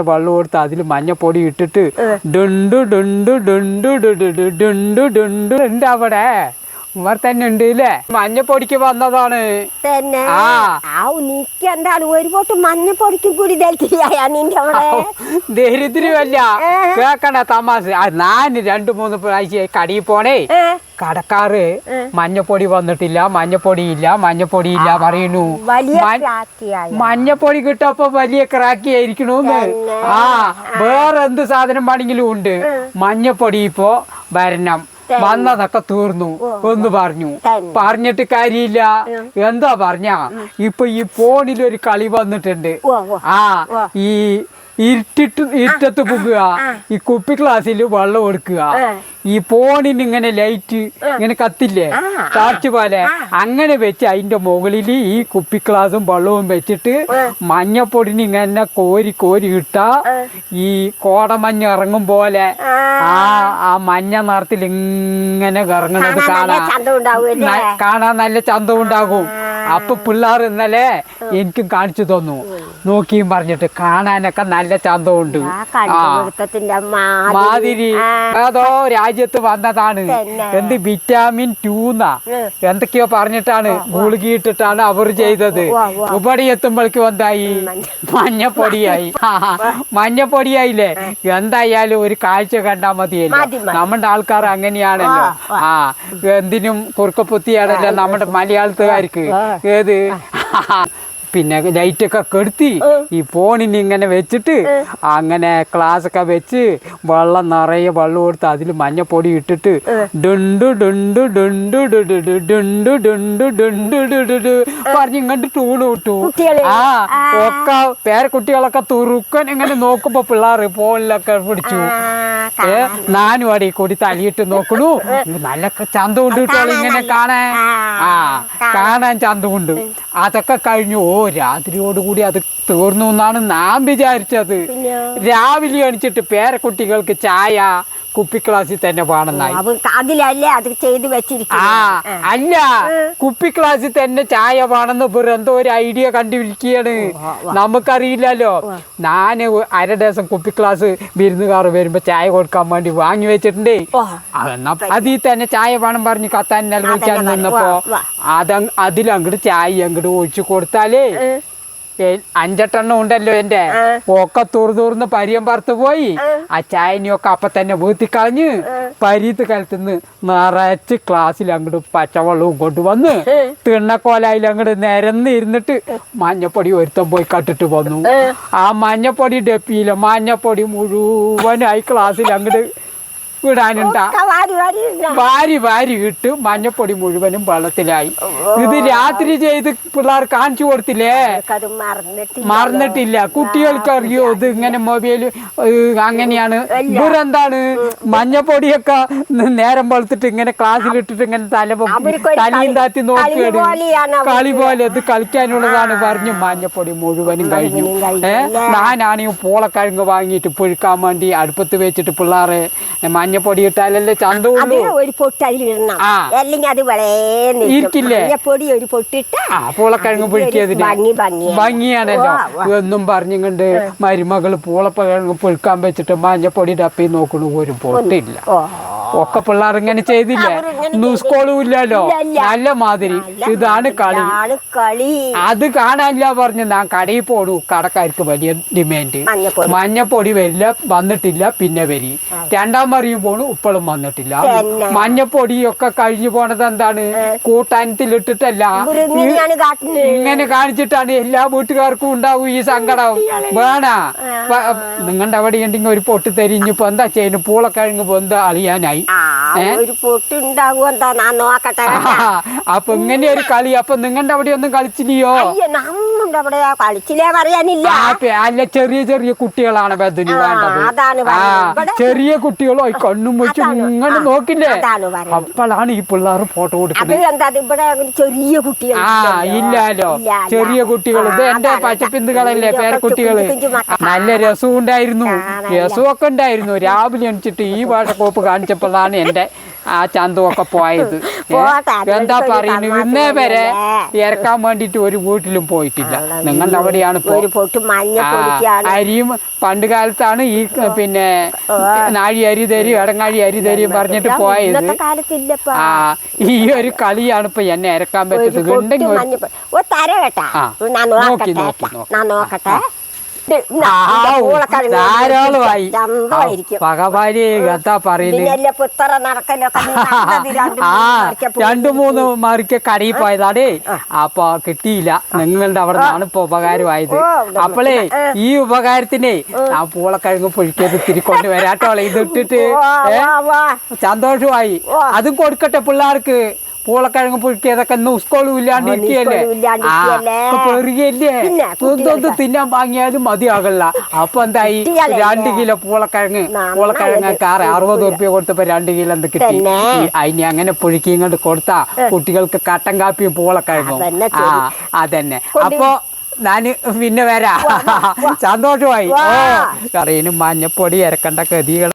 വെള്ളം കൊടുത്ത് അതിൽ മഞ്ഞപ്പൊടി ഇട്ടിട്ട് ഡുണ്ടു ഡുണ്ടു ഡുണ്ടു ഡുണ്ടു ഡുണ്ടു ഡുണ്ടു ഉണ്ട് അവിടെ? ഉമ്മർ തന്നെ ഉണ്ട് ഇല്ലേ മഞ്ഞപ്പൊടിക്ക് വന്നതാണ്. തന്നെ. ആവു നീക്ക് എന്താണ് ഒരു പൊട്ട് മഞ്ഞപ്പൊടിക്കും കൂടി ദലിക്കില്ല നിന്റെ അവിടെ. ദരിദ്രമല്ല. കേക്കണ തമാശ. ഞാൻ രണ്ടു മൂന്ന് പ്രാവശ്യം കടയിൽ പോണേ? കടക്കാറ് മഞ്ഞപ്പൊടി വന്നിട്ടില്ല മഞ്ഞപ്പൊടി ഇല്ല മഞ്ഞപ്പൊടി ഇല്ല പറയുന്നു. മഞ്ഞപ്പൊടി കിട്ടപ്പോ വലിയ ക്രാക്കി ആയിരിക്കണോന്ന് ആ വേറെ എന്ത് സാധനം വേണമെങ്കിലും ഉണ്ട്. മഞ്ഞപ്പൊടി ഇപ്പോ വരണം. വന്നതൊക്കെ തീർന്നു. എന്ന് പറഞ്ഞു. പറഞ്ഞിട്ട് കാര്യമില്ല. എന്താ പറഞ്ഞ? ഇപ്പൊ ഈ ഫോണിൽ ഒരു കളി വന്നിട്ടുണ്ട്. ആ ഈ ഇരുട്ടിട്ട് ഇരുട്ടത്ത് പോകുക. ഈ കുപ്പി ക്ലാസ്സിൽ വെള്ളം എടുക്കുക. ഈ ഫോണിന് ഇങ്ങനെ ലൈറ്റ് ഇങ്ങനെ കത്തില്ലേ. ടാർച്ച് പോലെ. അങ്ങനെ വെച്ച് അതിന്റെ മുകളിൽ ഈ കുപ്പി ഗ്ലാസും വെള്ളവും വെച്ചിട്ട് മഞ്ഞപ്പൊടിന് ഇങ്ങനെ കോരി കോരി ഇട്ട ഈ കോടമഞ്ഞ് ഇറങ്ങും പോലെ. ആ. ആ മഞ്ഞ നിറത്തിൽ ഇങ്ങനെ ഇറങ്ങുന്നത് കാണാൻ കാണാൻ നല്ല ചന്തം ഉണ്ടാകും അപ്പൊ പിള്ളേർ ഇന്നലെ എനിക്കും കാണിച്ചു തന്നു. നോക്കിയും പറഞ്ഞിട്ട് കാണാനൊക്കെ നല്ല ചന്തമുണ്ട്. മാതിരി. അതോ രാജ്യത്ത് വന്നതാണ്. എന്ത് വിറ്റാമിൻ ടൂന്നാ. എന്തൊക്കെയോ പറഞ്ഞിട്ടാണ് ഗുളികിട്ടിട്ടാണ് അവർ ചെയ്തത്. ഉപടി. ഇവിടെ എത്തുമ്പോഴേക്കും എന്തായി മഞ്ഞപ്പൊടിയായി. മഞ്ഞപ്പൊടിയായില്ലേ? എന്തായാലും ഒരു കാഴ്ച കണ്ടാൽ മതിയല്ലോ. മതി, മതി. നമ്മുടെ ആൾക്കാർ അങ്ങനെയാണല്ലോ. ആ. എന്തിനും കുറുക്കപ്പുത്തിയാണല്ലോ നമ്മുടെ മലയാളത്തുകാർക്ക്. ഏത്? പിന്നെ ലൈറ്റൊക്കെ കെടുത്തി ഈ ഫോണിന് ഇങ്ങനെ വെച്ചിട്ട് അങ്ങനെ ക്ലാസ് ഒക്കെ വെച്ച് വെള്ളം നിറയെ വെള്ളം കൊടുത്ത് അതിൽ മഞ്ഞപ്പൊടി ഇട്ടിട്ട് ഡുണ്ടു ഡുണ്ടു ഡുണ്ടു ഡുഡു ഡുണ്ടു ഡുണ്ടു ഡുണ്ടു ഡുഡു പറഞ്ഞ് ഇങ്ങോട്ട് ടൂണ് വിട്ടു ആ. ഒക്കെ പേരക്കുട്ടികളൊക്കെ തുറുക്കൻ ഇങ്ങനെ നോക്കുമ്പോ പിള്ളേർ ഫോണിലൊക്കെ പിടിച്ചു. നാനും അടി കൂടി തലിയിട്ട് നോക്കണു. നല്ല ചന്ത കൊണ്ടിട്ടോളൂ ഇങ്ങനെ കാണാൻ ആ കാണാൻ ചന്ത കൊണ്ട് അതൊക്കെ കഴിഞ്ഞു. ഓ രാത്രിയോടുകൂടി അത് തീർന്നു എന്നാണ് നാം വിചാരിച്ചത്? രാവിലെ അണിച്ചിട്ട് പേരക്കുട്ടികൾക്ക് ചായ കുപ്പി ക്ലാസ്സിൽ തന്നെ അവ അതിലല്ലേ അത് ചെയ്ത് ആ അല്ല കുപ്പി ക്ലാസ്സിൽ തന്നെ ചായ ഇവർ എന്തോ ഒരു ഐഡിയ കണ്ടുപിടിക്കുകയാണ്. നമുക്കറിയില്ലല്ലോ. ഞാൻ അര ദിവസം കുപ്പി ക്ലാസ് വിരുന്നുകാർ വരുമ്പോ ചായ കൊടുക്കാൻ വേണ്ടി വാങ്ങി വെച്ചിട്ടുണ്ടേ. അതിൽ തന്നെ ചായ വേണം പറഞ്ഞ് കത്താൻ നിലവിളിക്കാൻ നിന്നപ്പോ. അത് അതിലങ്ങോട്ട് ചായ അങ്ങട് ഒഴിച്ചു കൊടുത്താലേ അഞ്ചെട്ടെണ്ണം ഉണ്ടല്ലോ എന്റെ ഒക്കെ തുറു തുറന്ന് പരിയം പറത്ത് പോയി. ആ. ചായനിയൊക്കെ അപ്പൊ തന്നെ വീത്തി കളഞ്ഞ് പരീത്ത് കലത്തുനിന്ന് നിറച്ച് ക്ലാസ്സിൽ അങ്ങോട്ട് പച്ചവെള്ളവും കൊണ്ടുവന്ന് തിണ്ണക്കോലായിൽ അങ്ങോട്ട് നിരന്ന് ഇരുന്നിട്ട് മഞ്ഞപ്പൊടി ഒരുത്തം പോയി കട്ടിട്ട് വന്നു. ആ മഞ്ഞപ്പൊടി ഡപ്പിയില്ല മഞ്ഞപ്പൊടി മുഴുവനായി ക്ലാസ്സിൽ അങ്ങോട്ട് വിടാനുണ്ടാ. വാരി വാരി ഇട്ട് മഞ്ഞപ്പൊടി മുഴുവനും വെള്ളത്തിലായി. ഇത് രാത്രി ചെയ്ത് പിള്ളേർ കാണിച്ചു കൊടുത്തില്ലേ? മറന്നിട്ടില്ല. കുട്ടികൾക്ക് അറിയോ ഇത് ഇങ്ങനെ മൊബൈൽ അങ്ങനെയാണ്. ഇവരെന്താണ് മഞ്ഞപ്പൊടിയൊക്കെ നേരം വെളുത്തിട്ട് ഇങ്ങനെ ക്ലാസ്സിലിട്ടിട്ട് ഇങ്ങനെ തല തലയും കളി- താത്തി അവർക്ക്. കളി പോലെ അത് കളിക്കാനുള്ളതാണ് പറഞ്ഞു മഞ്ഞപ്പൊടി മുഴുവനും കഴിഞ്ഞു. കഴിഞ്ഞു, ഏ? അല്ലേ? ഞാനാണെങ്കിൽ പൂളക്കിഴങ്ങ് വാങ്ങിയിട്ട് പുഴുക്കാൻ വേണ്ടി അടുപ്പത്ത് വെച്ചിട്ട് പിള്ളേരെ മഞ്ഞപ്പൊടി ഇട്ടാലല്ലേ ചന്തമുള്ളൂ അത് ഒരു പൊട്ട് അതിലിടണം ആ. അല്ലെങ്കിൽ അത് വളരെ ഇരിക്കില്ലേ? പൊടി ഒരു പൊട്ടിട്ട ആ പൂളക്കിഴങ്ങ് പുഴുക്കിയതിന് ഭംഗി ഭംഗി ഭംഗിയാണല്ലോ. എന്നും പറഞ്ഞുകൊണ്ട് മരുമകൾ പൂളക്കിഴങ്ങ് പുഴുക്കാൻ വെച്ചിട്ട് മഞ്ഞപ്പൊടി ഡപ്പി നോക്കണു ഒരു പൊട്ടില്ല. ഒക്കെ പിള്ളേർ ഇങ്ങനെ ചെയ്തില്ലേ? സ്കൂളും ഇല്ലല്ലോ. ഇല്ല, ഇല്ല. നല്ല മാതിരി. ഇതാണ് കളി. അത് കാണാനില്ല പറഞ്ഞു ഞാൻ കടയിൽ പോണു. കടക്കാർക്ക് വലിയ ഡിമാൻഡ്. മഞ്ഞപ്പൊടി. മഞ്ഞപ്പൊടി വരില്ല വന്നിട്ടില്ല പിന്നെ വരി. രണ്ടാം മറിയും പോണു ഇപ്പോഴും വന്നിട്ടില്ല. തന്നെ. മഞ്ഞപ്പൊടിയൊക്കെ കഴിഞ്ഞു പോണത് എന്താണ്? കൂട്ടാനത്തിലിട്ടിട്ടല്ല ഇങ്ങനെ കാണിച്ചിട്ടാണ് എല്ലാ വീട്ടുകാർക്കും ഉണ്ടാവും ഈ സങ്കടം. വേണ? നിങ്ങളുടെ അവിടെ ഉണ്ടെങ്കിൽ ഒരു പൊട്ട് തരിഞ്ഞിപ്പോ എന്താ ചെയ്യുന്നു? പൂളക്കിഴങ്ങ് പൊന്ത് അളിയാനായി. അപ്പൊ ഇങ്ങനെ ഒരു കളി. അപ്പൊ നിങ്ങളുടെ അവിടെ ഒന്നും കളിച്ചില്ലയോ? നമ്മുടെ അവിടെ. കളിച്ചില്ലേ പറയാനില്ല അല്ല ചെറിയ ചെറിയ കുട്ടികളാണ് ബദനി വേണ്ടത്. ആ ചെറിയ കുട്ടികളോ ഈ കണ്ണും വെച്ച് ഇങ്ങനെ നോക്കില്ലേ? അപ്പോഴാണ് ഈ പിള്ളേർ ഫോട്ടോ കൊടുക്കുന്നത്. ചെറിയ കുട്ടികൾ ആ ഇല്ലല്ലോ. ചെറിയ കുട്ടികൾ. ഇത് എന്റെ പച്ചപ്പിന്തുകളല്ലേ? പേരക്കുട്ടികൾ. നല്ല രസവും ഉണ്ടായിരുന്നു. രസമൊക്കെ ഉണ്ടായിരുന്നു. രാവിലെ എണിച്ചിട്ട് ഈ വാഴക്കോപ്പ് കാണിച്ചപ്പോഴാണ് എന്റെ ആ ചന്തമൊക്കെ പോയത്. എന്താ പറയുന്നത്? പറയുന്നു ഇന്നേ വരെ ഇറക്കാൻ വേണ്ടിട്ട് ഒരു വീട്ടിലും പോയിട്ടില്ല. നിങ്ങളുടെ അവിടെയാണ് ഒരു പൊട്ട് മഞ്ഞ ആ, പൊടിക്കാണ്. അരിയും പണ്ട് കാലത്താണ് ഈ പിന്നെ നാഴി അരി തരും ഇടങ്ങാഴി അരി തരും പറഞ്ഞിട്ട് പോയത്. ആ ഈ ഒരു കളിയാണ് ഇപ്പൊ എന്നെ ഇറക്കാൻ ഒരു പറ്റുന്നത് ഉണ്ടെങ്കിൽ നോക്കി, നോക്കി, നോക്കട്ടെ. ഇത് ഇത് ധാരാളമായി. കഥാ പറയുന്നത് രണ്ട് മൂന്ന് മറിക്ക് കടയിൽ പോയതാടേ അപ്പൊ കിട്ടിയില്ല. നിങ്ങളുടെ അവിടെ നിന്നാണ് ഇപ്പൊ ഉപകാരമായത്. അപ്പോളേ ഈ ഉപകാരത്തിനെ ആ. പൂളക്കിഴങ്ങ് പൊഴിക്കത് തിരി കൊണ്ട് വരാട്ടോളെ ഇതിട്ടിട്ട് വാ, ഏ? വാ, വാ. സന്തോഷമായി. അതും കൊടുക്കട്ടെ പിള്ളേർക്ക്. പൂളക്കിഴങ്ങ് പൊഴിക്കിയതൊക്കെ ഇന്ന് സ്കൂളും ഇല്ലാണ്ട് ഇരിക്കല്ലേ. പെറുകയല്ലേ? തിന്നാൻ വാങ്ങിയാലും മതിയാകല്ല. അപ്പൊ എന്തായി? രണ്ട് കിലോ പൂളക്കിഴങ്ങ്. പൂളക്കിഴങ്ങ് കാറ് അറുപത് ഉറുപ്പ്യ കൊടുത്തപ്പോ രണ്ട് കിലോ എന്ത് കിട്ടി? അതിനെ അങ്ങനെ പുഴുക്കി ഇങ്ങോട്ട് കൊടുത്താ കുട്ടികൾക്ക് കട്ടൻ കാപ്പിയും പൂളക്കിഴങ്ങും. ആ അതന്നെ. അപ്പോ അപ്പൊ ഞാൻ പിന്നെ വരാ. സന്തോഷമായി. ഓ കറിയിനും മഞ്ഞപ്പൊടി ഇരക്കണ്ട ഗതികൾ